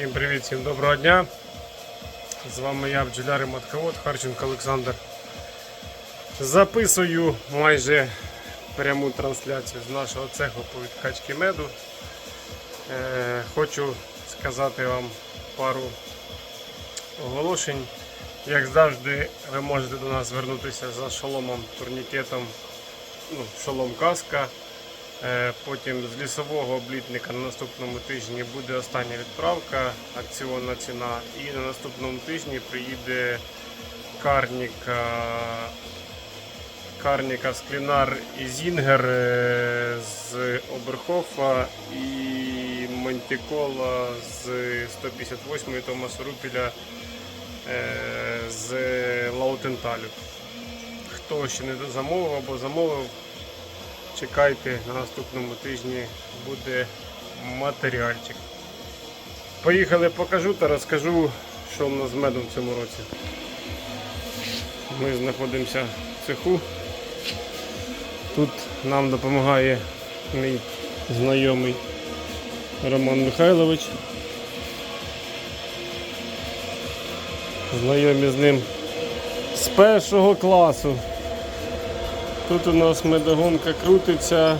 Всім привіт, всім доброго дня. З вами я, бджоляр і матковод Харченко Олександр. Записую майже пряму трансляцію з нашого цеху по відкачці меду. Е, хочу сказати вам пару оголошень. Як завжди, ви можете до нас звернутися за шоломом, турнікетом, ну, шолом каска. Е, Потім з лісового облітника на наступному тижні буде остання відправка, акціонна ціна. І на наступному тижні приїде карніка, карніка Склінар і Зінгер е, з Оберхофа і Монтікола з 158-ї Томаса Рупіля е, з Лаутенталю. Хто ще не замовив або замовив, Чекайте, на наступному тижні буде матеріальчик. Поїхали, покажу та розкажу, що в нас з медом в цьому році. Ми знаходимося в цеху. Тут нам допомагає мій знайомий Роман Михайлович. Знайомі з ним з першого класу. Тут у нас медогонка крутиться,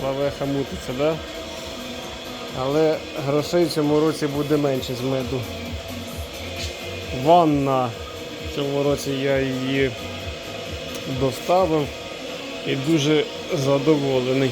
лавеха мутиться, да? але грошей в цьому році буде менше з меду. Ванна. В цьому році я її доставив і дуже задоволений.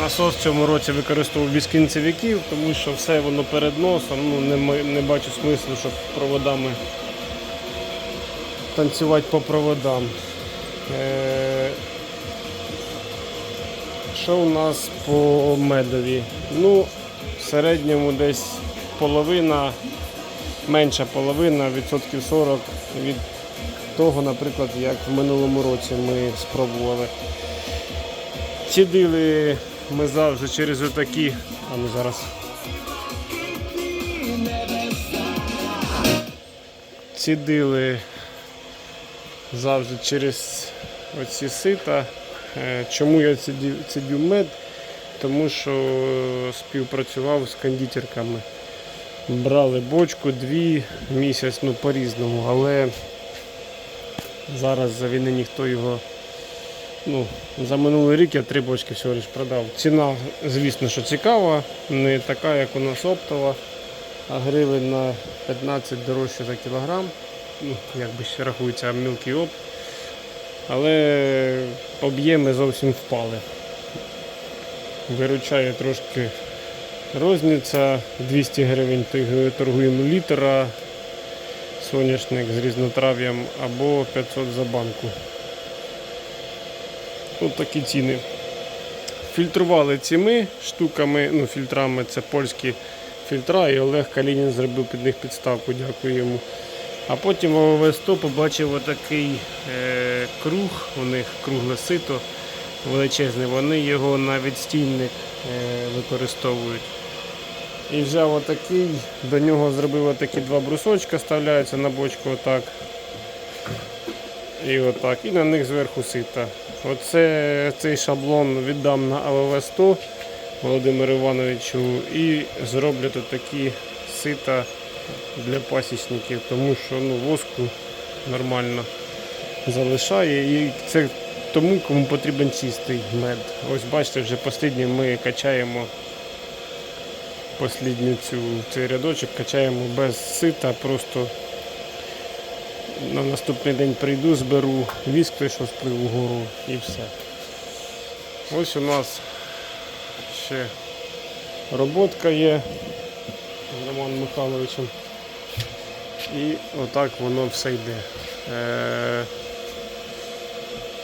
Насос в цьому році використовував без кінцевиків, тому що все воно перед носом, ну, не, не бачу смислу, щоб проводами танцювати по проводам. Е, Що у нас по медові? Ну, в середньому десь половина, менша половина, відсотків 40 від того, наприклад, як в минулому році ми спробували. Цідили ми завжди через отакі, а ну зараз. Цідили завжди через оці сита. Е, Чому я цідю мед? Тому що співпрацював з кондитерками. Брали бочку, дві місяць, ну по-різному, але зараз за війни ніхто його. Ну, за минулий рік я три бочки всього лиш продав. Ціна, звісно, що цікава, не така, як у нас оптова, а гривень на 15 дорожче за кілограм ну, якби ще рахується мілкий оп. Але об'єми зовсім впали. Виручає трошки розниця, 200 гривень торгуємо літера, соняшник з різнотрав'ям або 500 за банку. Ось такі ціни. Фільтрували цими штуками, ну фільтрами, це польські фільтра, і Олег Калінін зробив під них підставку, дякую йому. А потім в ОВС-100 побачив отакий е, круг, у них кругле сито величезне, вони його на відстійник е, використовують. І взяв отакий, до нього зробив отакі два брусочка, ставляються на бочку отак. І отак. І на них зверху сита. Оце цей шаблон віддам на АВВ-100 Володимиру Івановичу і зроблю тут такі сита для пасічників, тому що ну, воску нормально залишає. І це тому, кому потрібен чистий мед. Ось бачите, вже останній ми качаємо послідню цю цей рядочок, качаємо без сита, просто на наступний день прийду, зберу віск, той, що сплив угору і все. Ось у нас ще роботка є з Романом Михайловичем. І отак воно все йде. Е,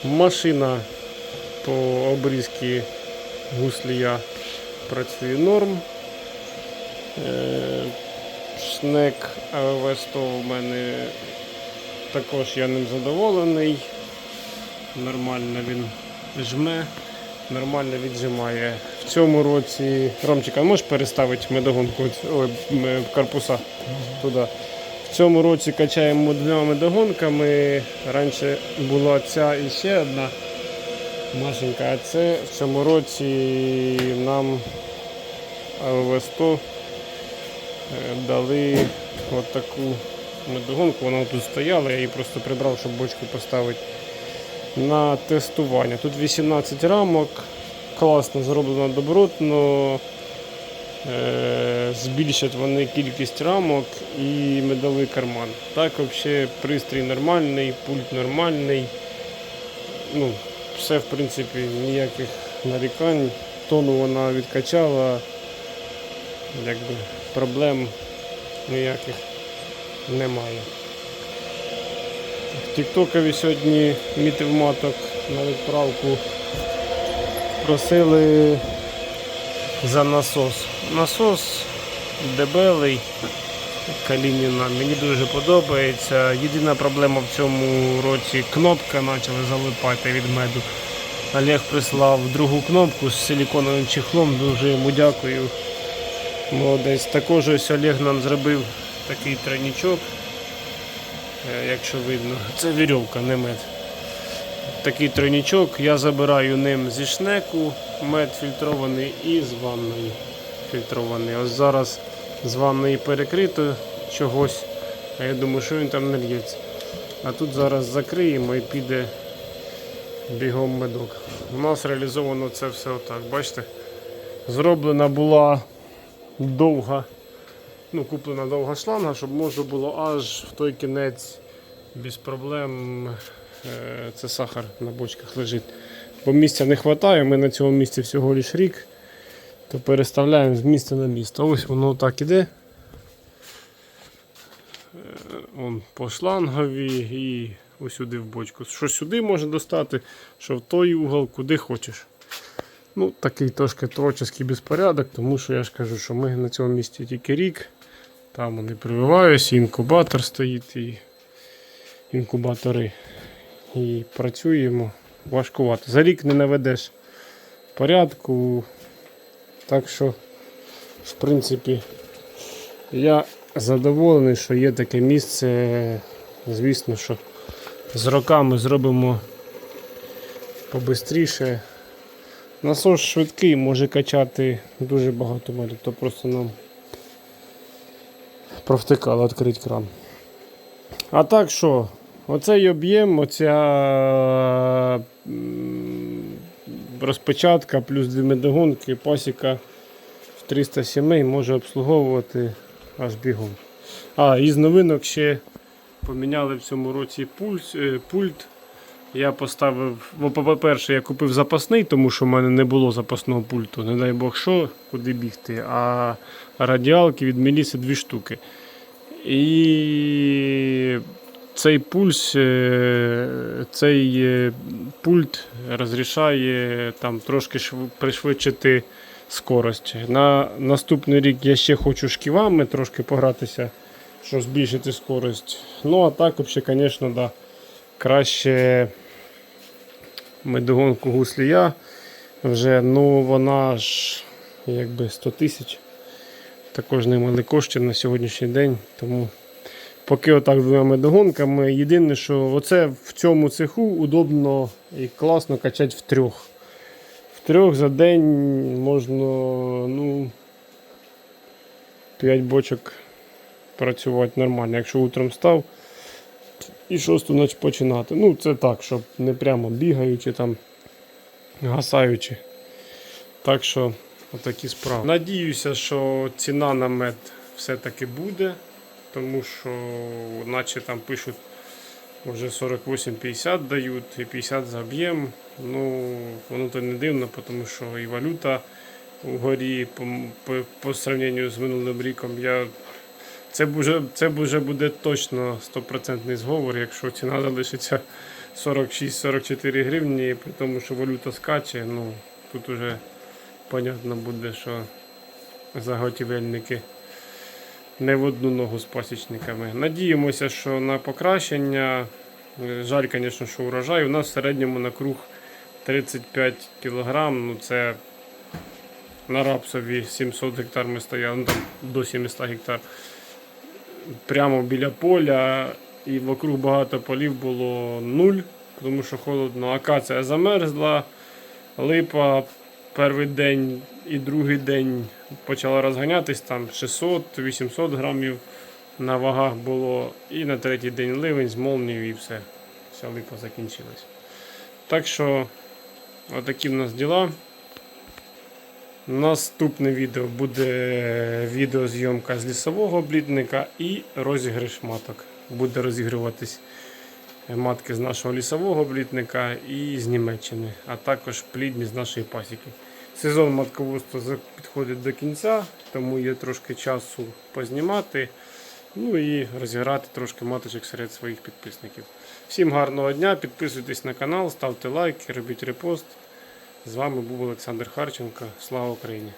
машина по обрізці гуслія працює норм. Е, шнек АВВ 100 у мене також я ним задоволений. Нормально він жме, нормально віджимає. В цьому році Ромчик, а можеш переставити медогонку ой, м, корпуса туди. В цьому році качаємо двома медогонками. Раніше була ця і ще одна машинка, а це в цьому році нам АВВ 100 дали от таку медогонку. Вона тут стояла, я її просто прибрав, щоб бочку поставити на тестування. Тут 18 рамок, класно зроблено добротно. Е, збільшать вони кількість рамок і медовий карман. Так, взагалі, пристрій нормальний, пульт нормальний. Ну, все, в принципі, ніяких нарікань. Тону вона відкачала, якби проблем ніяких немає. Тіктокові сьогодні мітив маток на відправку. Просили за насос. Насос дебелий Калініна. Мені дуже подобається. Єдина проблема в цьому році кнопка почала залипати від меду. Олег прислав другу кнопку з силіконовим чехлом. Дуже йому дякую. Молодець. Також ось Олег нам зробив такий тройничок. Е, Якщо видно, це вірьовка, не мед. Такий тройничок. Я забираю ним зі шнеку, мед фільтрований і з ванної фільтрований. Ось зараз з ванної перекрито чогось, а я думаю, що він там не лється. А тут зараз закриємо і піде бігом медок. У нас реалізовано це все отак. Бачите? Зроблена була довга, ну, куплена довга шланга, щоб можна було аж в той кінець без проблем. е, Це сахар на бочках лежить. Бо місця не вистачає, ми на цьому місці всього лиш рік, то переставляємо з місця на місце. Ось воно так іде. Е, Он по шлангові і ось сюди в бочку. Що сюди можна достати, що в той угол, куди хочеш. Ну, такий трошки творчий безпорядок, тому що я ж кажу, що ми на цьому місці тільки рік. Там вони прививаються, інкубатор стоїть і інкубатори. І працюємо важкувато. За рік не наведеш порядку. Так що, в принципі, я задоволений, що є таке місце. Звісно, що з роками зробимо побистріше. Насос швидкий, може качати дуже багато меду, то просто нам провтикало відкрити кран. А так що, оцей об'єм, оця м, розпечатка плюс дві медогонки, пасіка в 300 сімей може обслуговувати аж бігом. А, із новинок ще поміняли в цьому році пульс, е, пульт. Я поставив, по-перше, я купив запасний, тому що в мене не було запасного пульту. Не дай Бог що, куди бігти. А радіалки від Меліси дві штуки. І цей пульс, е, цей е, пульт розрішає там трошки шв- пришвидшити скорость. На наступний рік я ще хочу шківами трошки погратися, щоб збільшити скорость. Ну а так, взагалі, звісно, да, краще медогонку гуслія вже, ну вона ж якби 100 тисяч. Також немали коштів на сьогоднішній день. Тому поки отак двома медогонками. Єдине, що оце в цьому цеху удобно і класно качати в трьох. В трьох за день можна ну, 5 бочок працювати нормально. Якщо утром став і шосту ніч починати. Ну, це так, щоб не прямо бігаючи там, гасаючи. Так що, отакі справи. Надіюся, що ціна на мед все-таки буде, тому що, наче там пишуть, вже 48-50 дають і 50 за об'єм. Ну, воно то не дивно, тому що і валюта вгорі по, по, по сравненню з минулим роком. Я це б уже, це б уже буде точно 100% зговор, якщо ціна залишиться 46-44 гривні, при тому, що валюта скаче, ну тут уже понятно буде, що заготівельники не в одну ногу з пасічниками. Надіємося, що на покращення. Жаль, звісно, що урожай. У нас в середньому на круг 35 кг. Ну це на рапсові 700 гектар ми стояли, ну там до 700 гектар. Прямо біля поля і вокруг багато полів було нуль, тому що холодно. Акація замерзла, липа перший день і другий день почала розганятись, там 600-800 грамів на вагах було. І на третій день ливень з молнією і все. Вся липа закінчилась. Так що, отакі в нас діла. Наступне відео буде відеозйомка з лісового облітника і розіграш маток. Буде розігруватись матки з нашого лісового облітника і з Німеччини, а також плідні з нашої пасіки. Сезон матководства підходить до кінця, тому є трошки часу познімати. Ну і розіграти трошки маточок серед своїх підписників. Всім гарного дня, підписуйтесь на канал, ставте лайки, робіть репост. З вами був Олександр Харченко. Слава Україні!